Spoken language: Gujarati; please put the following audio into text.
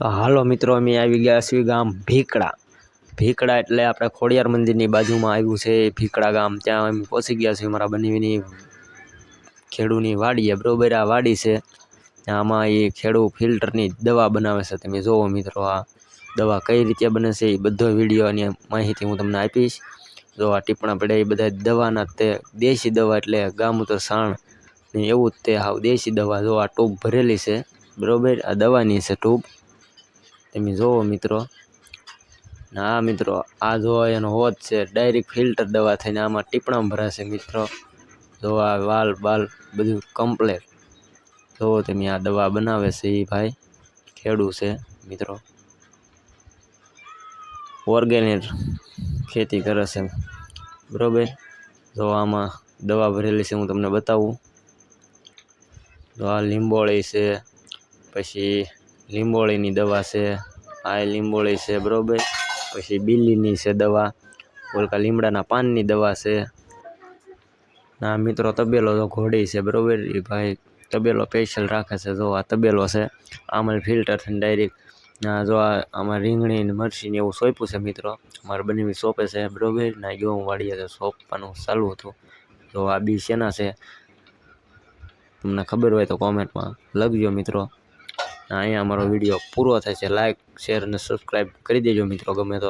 હાલો મિત્રો, અમે આવી ગયા છીએ ગામ ભીકડા. ભીકડા એટલે આપણે ખોડિયાર મંદિરની બાજુમાં આવ્યું છે, ભીકડા ગામ. ત્યાં અમે પહોંચી ગયા છીએ મારા બનેવીની ખેડૂની વાડીએ. બરોબર, આ વાડી છે. આમાં એ ખેડૂ ફિલ્ટરની દવા બનાવે છે. તમે જુઓ મિત્રો, આ દવા કઈ રીતે બને છે એ બધો વિડીયોની માહિતી હું તમને આપીશ. જો આ ટીપણા પડે એ બધા દવાના તે દેશી દવા એટલે ગામ તો સાણ ને એવું જ તે હાવ દેશી દવા. જો આ ટ્યુબ ભરેલી છે, બરોબર? આ દવાની છે ટ્યુબ તમે જુઓ મિત્રો. આ મિત્રો, આ જો એનો હોત છે ડાયરેક્ટ ફિલ્ટર દવા થઈને આમાં ટીપણા ભરાશે મિત્રો. જો આ વાલ બાલ બધું કમ્પ્લેટ જોવો તમે આ દવા બનાવે છે એ ભાઈ. ખેડૂ છે મિત્રો. ઓર્ગેનિક ખેતી કરે છે. બરાબર? જો આમાં દવા ભરેલી છે, હું તમને બતાવું. તો આ લીંબોળી છે, પછી લીંબોળીની દવા છે, આ લીંબોળી છે બરાબર. પછી બીલીની છે દવા, ઓલકા લીમડાના પાનની દવા છે. ના, મિત્રો, તબેલો તો ઘોડી છે બરાબર એ ભાઈ. તબેલો સ્પેશિયલ રાખે છે, જો આ તબેલો છે, આમાં ફિલ્ટર થઈને ડાયરેક્ટ ના, જો આમાં રીંગણી ને મરચી એવું સોંપ્યું છે, મિત્રો. મારે બનેવી સોંપે છે, બરાબર. ના ગયો વાળીએ તો સોંપવાનું ચાલુ હતું. તો આ બી શેના છે, તમને ખબર હોય તો કોમેન્ટમાં લખજો, મિત્રો. અહીંયા અમારો વીડિયો પૂરો થાય છે. લાઇક શેર અને સબસ્ક્રાઈબ કરી દેજો મિત્રો ગમે તો.